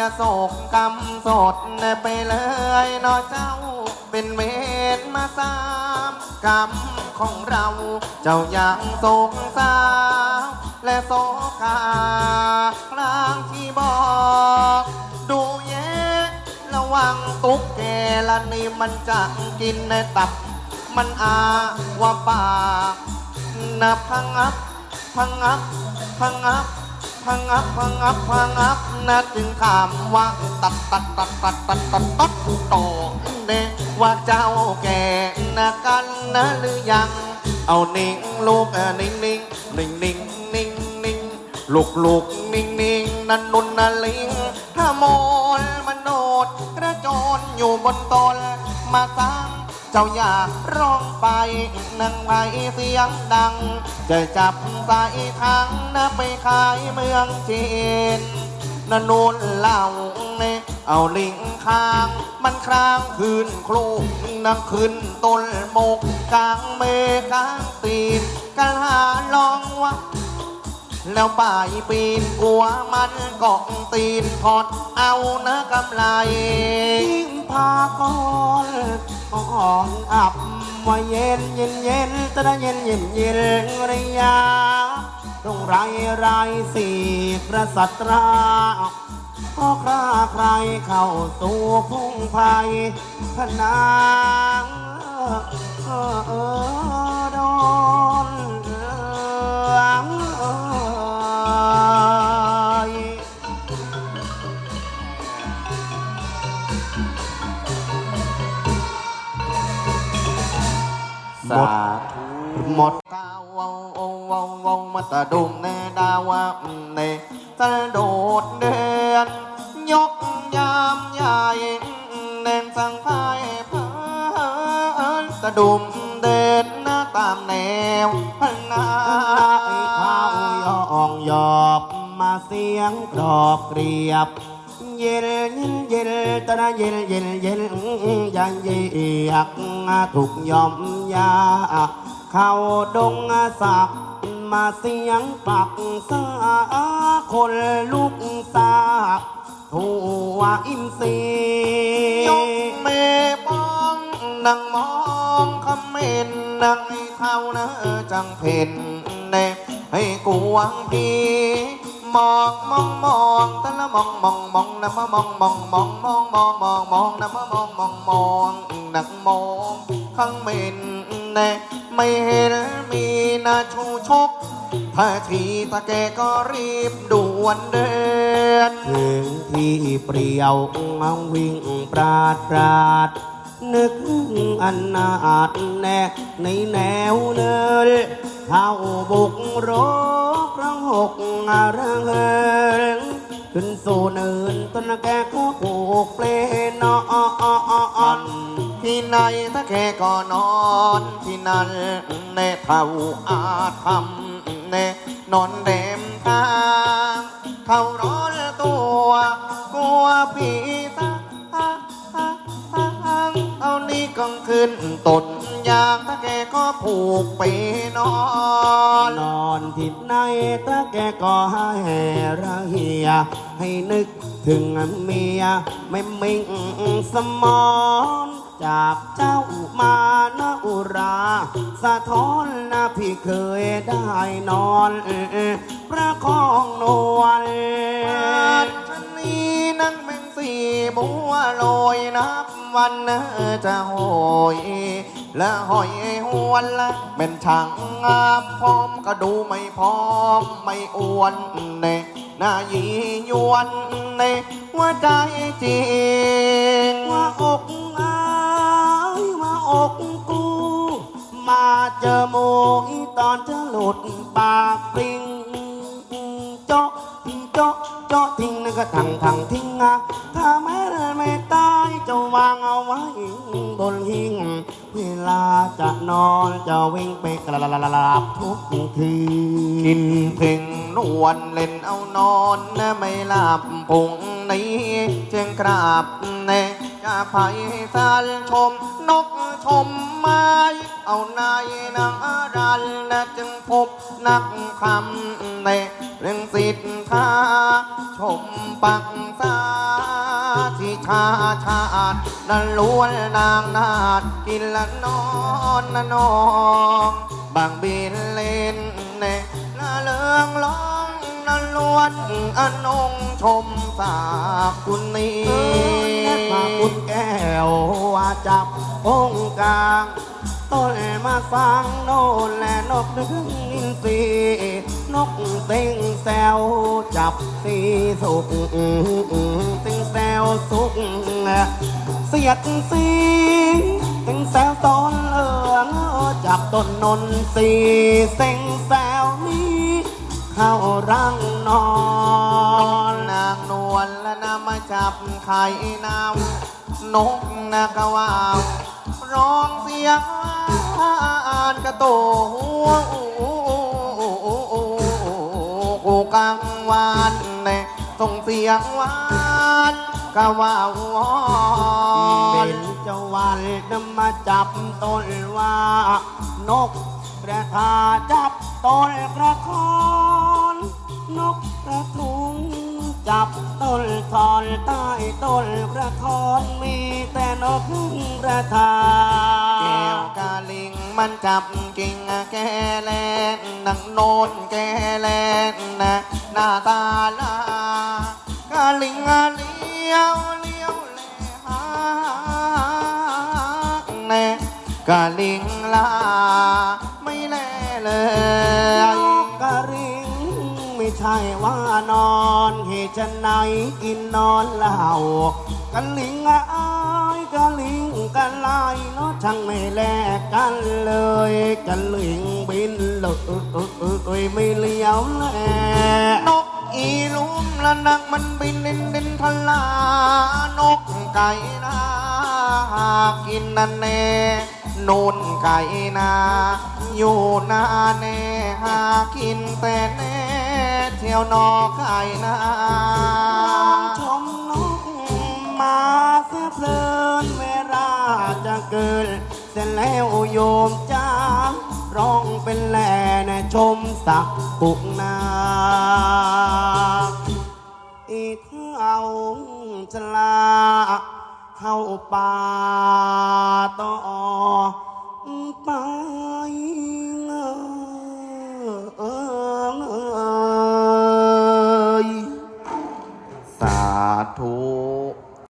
อย่าโศกกรรมสดไปเลยนอเจ้าเป็นเวรมาสามกรรมของเราเจ้าอยังโศกสาวและโศกาพลางที่บอก ดูแย่ระวังตุ๊กแกละนี่มันจะกินในตับ มันอาว่าปากนะพังอับพังอับพังอับ พังอับพังอับพังอับนะจึงถามว่าตัดตัดตัดตัดตัดตัดตัดต่อเนว่าเจ้าแก่นะกันนะหรือยัง เอานิ่งลูกเอ่อนิ่งนิ่งนิ่งนิ่งนิ่งนิ่งลูกลูกนิ่งนิ่งนันนุนนันลิงถ้าโมลมโนดกระโจนอยู่บนตนมาสร้าง เจ้าอย่าร้องไปนั่งไปเสียงดัง จะจับใส่ถังนะไปขายเมืองจีนนนูนเล่าเนเอาลิงค้าง มันครางคืนครูนักขึ้นต้นโมกกลางเมกลางตีนกันหาลองว่าแล้วป่ายปีนกลัวมันเกาะตีนพอดเอานื้อกำไรยิ่งพากอน อ่อนอับว่าเย็นเย็นเย็นตะเย็นเย็นเย็นระยะตรงไรไรสี่กษัตราพอคราใครเข้าสู่พุ่งภัยพนางเออ วงวงวงวงมาตะดุมเนดาวะเนตะโดดเดินยกยามใหญ่เนนสังไพ่เพลินตะดุมเดินหน้าตามแนวพนาไอ้ข้าวยองยอบมาเสียงกรอบเรียบเย็นเย็นตะนะเย็นเย็นเย็นยันเยียกถูกยอมยา เข้าดงสักมาเสียงปักษาคนลูกสาทั่วอินทรียกเมปองนั่งมองคำเมนนั่งให้เขานะจังเพนเนให้กวางพีมองมองมองตะละมองมองมองนะมามองมองมองมองมองมองมองนะมามองมองมองนักมองข้างเมนเน ไม่เห็นมีนาชูชก ถ้าทีตะแกก็รีบด่วนเดินถึงที่เปรียวเอาวิ่งปราดปราด นึกอันนาดแน่ในแนวเนินเข้าบุกรบครั้งหกอารังเอิงขึ้นสู่เนินต้นแกก็ผูกเปลนอน ที่ไหนถ้าแค่ก็นอนที่นั่นเนเท่าอาธรรมเนนอนเดมทางเขาร้อนตัวกลัวผีตาเอานี่กลางคืนตดยางถ้าแกก็ผูกไปนอน นอนที่ไหนตาแกก็ให้ระเหีย ให้นึกถึงเมีย ไม่มิ่งสมอน จากเจ้ามานะอุรา สะท้อนนะพี่เคยได้นอนประคองนวลฉันนี้นั่งแมงสีบัวลอยนับวันนจะโหยและหอยหวนละเป็นช่างงามพร้อมก็ดูไม่พร้อมไม่อ้วนเนหน้ายียวนเนว่าใจจริงว่าอก เจอโมอีตอนจะหลุดปากปริงเจาะทิ้งเจาะเจาะทิ้งนั่นก็ถังถังทิ้งอะถ้าแม่ไม่ตายจะวางเอาไว้บนหิ้งเวลาจะนอนจะวิ่งไปกระลาบทุกคืกินนเพ่งนวลเล่นเอานอนนะไม่หลับพุงนี้เจียงกราบเนจะไผ่สารชมนกชม นายนางรันนะจึงพบนักคำในเรื่องสิทธาชมปักษาที่ชาชาตินั้นล้วนนางนาดกินละนอนนะนองบางบินเล่นเนละเลืองร้องนั้นล้วนอนงชมสาคุณนี้แค่พาคุณแก้วว่าจับองกลาง ต้นมาฟังโน่นและนกดึงอินทรีนกต็งแซวจับสีสุกต็งแซวสุกเสียดสีต็งแซวต้นเหลืองจับต้นนนสีเซ็งแซวนี้เข้ารังนอนนางนวลและนำมาจับไข่นาวนกนากวาว ร้องเสียงอ่านกระโตหัวกูกังวานเนส่งเสียงหวานกะว่าววอเป็นเจ้าวันนำมาจับต้นว่านกกระทาจับต้นกระคอนนกกระทุง จับต้นทอนใต้ต้นกระคอนมีแต่นกกระทาแก้วกาลิงมันจับกิ่งแก่แลนนังโนนแก่แลนนะหน้าตาลากาลิงเลี้ยวเลี้ยวแลหาแน่กาลิงลาไม่แลเลยกกระริง ใช่ว่านอนเหตุฉันไหนกินนอนเหล่ากันลิงอายกันลิงกันลายเนาะช่างไม่แลกกันเลยกันลิงบินเลยไม่เลี้ยวแลนกอีลุมละนักมันบินดินดินทลานกไก่นาหากินนันแน่นูนไก่นาอยู่นาแน่หากินแต่แน่ เที่ยวนอกไก่นาชมนกมาเสียเพลินเวลาจะเกินเสร็จแล้วโยมจ้าร้องเป็นแหล่ในชมสักปุกนาอีกเอาชลาเข้าป่าต่อไป